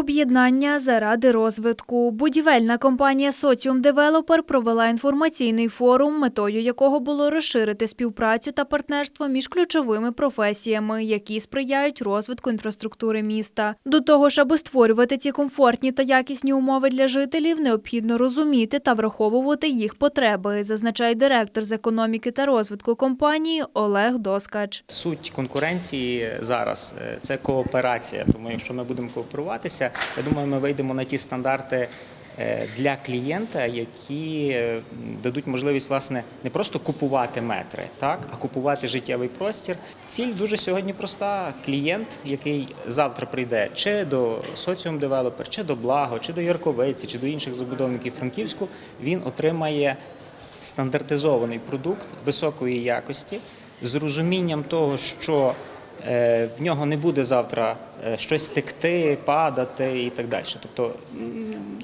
Об'єднання заради розвитку. Будівельна компанія Соціум Девелопер провела інформаційний форум, метою якого було розширити співпрацю та партнерство між ключовими професіями, які сприяють розвитку інфраструктури міста. До того ж, аби створювати ці комфортні та якісні умови для жителів, необхідно розуміти та враховувати їх потреби, зазначає директор з економіки та розвитку компанії Олег Доскач. Суть конкуренції зараз е, це кооперація. Тому якщо ми будемо кооперуватися, я думаю, ми вийдемо на ті стандарти е, для клієнта, які е, дадуть можливість власне не просто купувати метри, так а купувати життєвий простір. Ціль дуже сьогодні проста. Клієнт, який завтра прийде чи до соціум девелопер, чи до благо, чи до Ярковиці, чи до інших забудовників Франківську, він отримає стандартизований продукт високої якості з розумінням того, що в нього не буде завтра е, щось текти, падати і так далі. Тобто,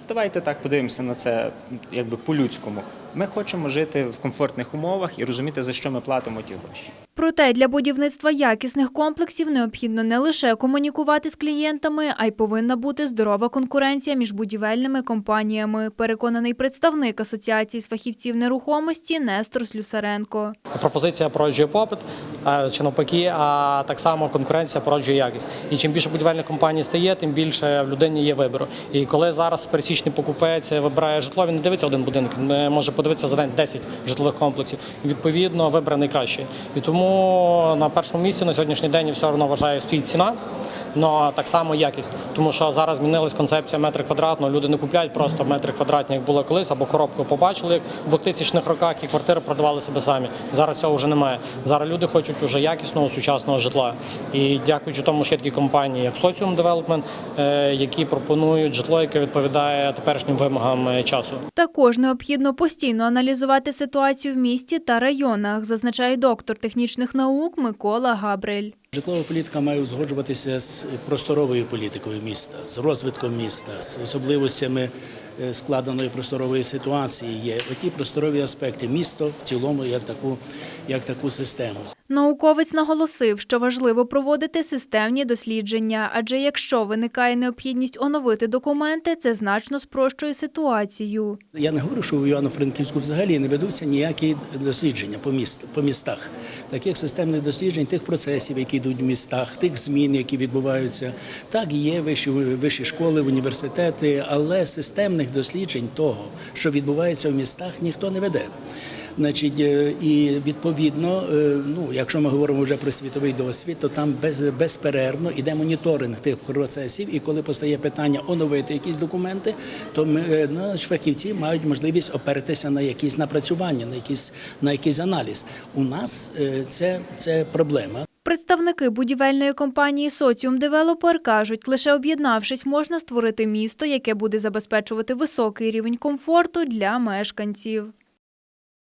давайте так подивимося на це якби по-людському. Ми хочемо жити в комфортних умовах і розуміти, за що ми платимо ті гроші. Проте для будівництва якісних комплексів необхідно не лише комунікувати з клієнтами, а й повинна бути здорова конкуренція між будівельними компаніями. Переконаний представник асоціації з фахівців нерухомості Нестор Слюсаренко. Пропозиція породжує попит, чи навпаки, а так само конкуренція породжує якість. І чим більше будівельних компаній стає, тим більше в людині є вибору. І коли зараз пересічний покупець вибирає житло, він не дивиться один будинок, він е, може подивитися за день 10 житлових комплексів. Відповідно вибраний найкраще. І тому на першому місці на сьогоднішній день все одно вважає стоїть ціна. Але так само якість, тому що зараз змінилась концепція метри квадратного. Люди не купляють просто метри квадратні, як було колись, або коробку побачили як в 2000-х роках, і квартири продавали себе самі. Зараз цього вже немає. Зараз люди хочуть уже якісного сучасного житла. І дякуючи тому, що є такі компанії, як Соціум Девелопмент, які пропонують житло, яке відповідає теперішнім вимогам е, часу. Також необхідно постійно аналізувати ситуацію в місті та районах, зазначає доктор технічних наук Микола Габриль. Житлова політика має узгоджуватися з просторовою політикою міста, з розвитком міста, з особливостями е, складеної просторової ситуації. Є оті просторові аспекти місто в цілому як таку, як таку систему. Науковець наголосив, що важливо проводити системні дослідження, адже якщо виникає необхідність оновити документи, це значно спрощує ситуацію. Я не говорю, що в Івано-Франківську взагалі не ведуться ніякі дослідження по місту, по містах. Таких системних досліджень, тих процесів, які йдуть в містах, тих змін, які відбуваються. Так є вищі, вищі школи, університети, але системних досліджень того, що відбувається в містах, ніхто не веде. Значить, е, і відповідно, е, ну якщо ми говоримо вже про світовий досвід, то там без, безперервно іде моніторинг тих процесів. І коли постає питання оновити якісь документи, то ми е, ну, фахівці мають можливість опертися на якісь напрацювання, на якісь на якийсь аналіз. У нас це, це проблема. Представники будівельної компанії Соціум Девелопер кажуть, лише об'єднавшись, можна створити місто, яке буде забезпечувати високий рівень комфорту для мешканців.